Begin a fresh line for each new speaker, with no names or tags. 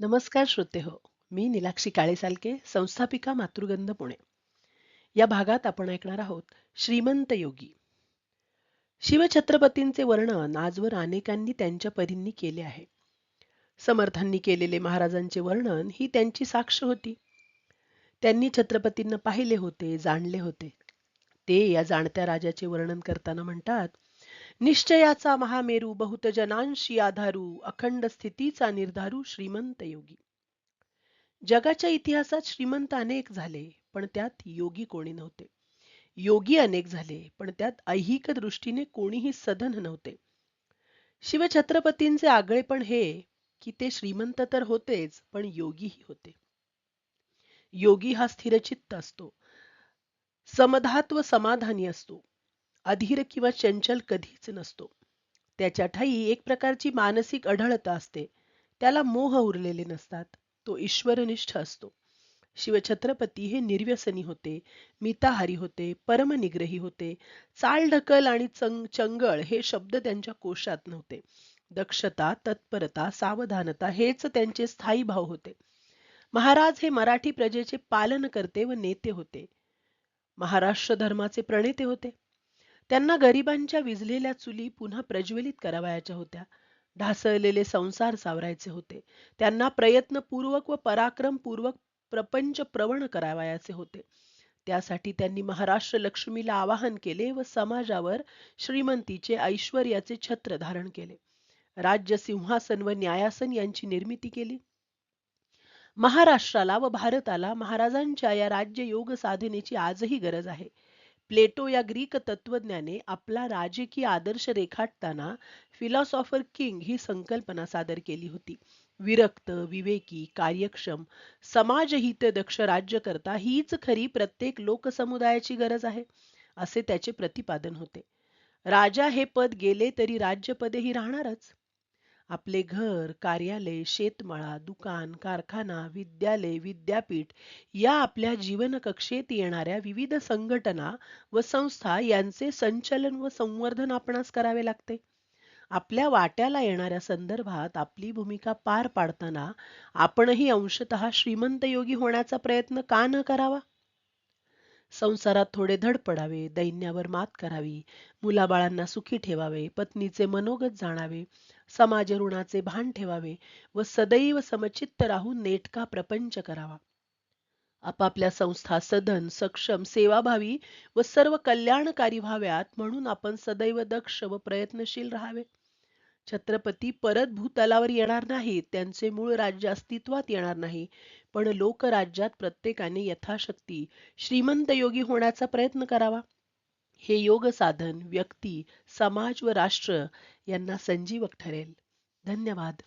नमस्कार श्रोते हो मी निलाक्षी काळेसालके संस्थापिका मातृगंध पुणे. या भागात आपण ऐकणार आहोत श्रीमंत योगी. शिवछत्रपतींचे वर्णन आजवर अनेकांनी त्यांच्या परींनी केले आहे. समर्थांनी केलेले महाराजांचे वर्णन ही त्यांची साक्ष होती. त्यांनी छत्रपतींना पाहिले होते जाणले होते. ते या जाणत्या राजाचे वर्णन करताना म्हणतात निश्चयाचा महामेरू बहुत जनांशी आधारू अखंड स्थितीचा निर्धारू श्रीमंत योगी. जगाच्या इतिहासात श्रीमंत अनेक झाले पण त्यात योगी कोणी नव्हते. योगी अनेक झाले पण त्यात ऐहिक दृष्टीने कोणीही सधन नव्हते. शिवछत्रपतींचे आगळेपण हे की ते श्रीमंत तर होतेच पण योगीही होते. योगी हा स्थिरचित्त असतो. समधात व समाधानी असतो. अधीर किंवा चंचल कधीच नसतो. त्याच्या ठाई एक प्रकारची मानसिक अढळता असते. त्याला मोह उरलेले नसतात. तो ईश्वरनिष्ठ असतो. शिवछत्रपती हे निर्व्यसनी होते मिताहारी होते परमनिग्रही होते. चालढकल आणि चंग चंगळ हे शब्द त्यांच्या कोशात नव्हते. दक्षता तत्परता सावधानता हेच त्यांचे स्थायी भाव होते. महाराज हे मराठी प्रजेचे पालन करते व नेते होते. महाराष्ट्र धर्माचे प्रणेते होते. त्यांना गरिबांच्या विजलेल्या चुली पुन्हा प्रज्वलित करावयाच्या होत्या. ढासळलेले संसार सावरायचे होते. त्यांना प्रयत्नपूर्वक व पराक्रमपूर्वक प्रपंच प्रवण करावयाचे होते. त्यासाठी त्यांनी महाराष्ट्र लक्ष्मीला आवाहन केले व समाजावर श्रीमंतीचे ऐश्वर्याचे छत्र धारण केले. राज्य सिंहासन व न्यायासन यांची निर्मिती केली. महाराष्ट्राला व भारताला महाराजांच्या या राज्य योग साधनेची आजही गरज आहे. प्लेटो या ग्रीक तत्वज्ञाने आपला राजकीय आदर्श रेखाटताना फिलॉसॉफर किंग ही संकल्पना सादर केली होती. विरक्त विवेकी कार्यक्षम समाजहित दक्ष राज्यकर्ता हीच खरी प्रत्येक लोकसमुदायाची गरज आहे असे त्याचे प्रतिपादन होते. राजा हे पद गेले तरी राज्यपदेही राहणारच. आपले घर कार्यालय शेतमाळा दुकान कारखाना विद्यालय विद्यापीठ या आपल्या जीवन कक्षेत येणाऱ्या विविध संघटना व संस्था यांचे संचलन व संवर्धन आपणास करावे लागते. आपल्या वाट्याला येणाऱ्या संदर्भात आपली भूमिका पार पाडताना आपणही अंशतः श्रीमंत योगी होण्याचा प्रयत्न का न करावा? संसारात थोडे धड पडावे दैन्यावर मात करावी मुलाबाळांना सुखी ठेवावे पत्नीचे मनोगत जाणावे समाज ऋणाचे भान ठेवावे व सदैव समचित्त राहून नेटका प्रपंच करावा. आपापल्या संस्था सधन सक्षम सेवाभावी व सर्व कल्याणकारी व्हाव्यात म्हणून आपण सदैव दक्ष व प्रयत्नशील राहावे. छत्रपती परत भूतलावर येणार नाहीत त्यांचे मूळ राज्य अस्तित्वात येणार नाही पण लोकराज्यात प्रत्येकाने यथाशक्ती श्रीमंत योगी होण्याचा प्रयत्न करावा. हे योग साधन व्यक्ती समाज व राष्ट्र यांना संजीवक ठरेल. धन्यवाद.